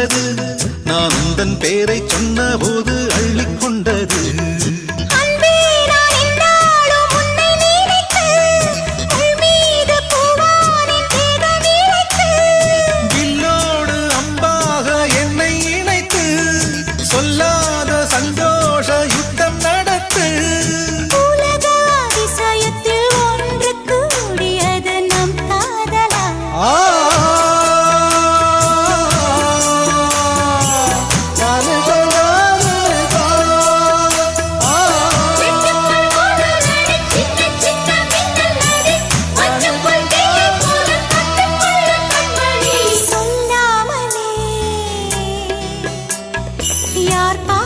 கொண்டது நான் உந்தன் பேரை சொன்ன போது அள்ளிக்கொண்டது வில்லோடு அம்பாக என்னை இணைத்து சொல்லாத சந்தோஷம் ¡Gracias!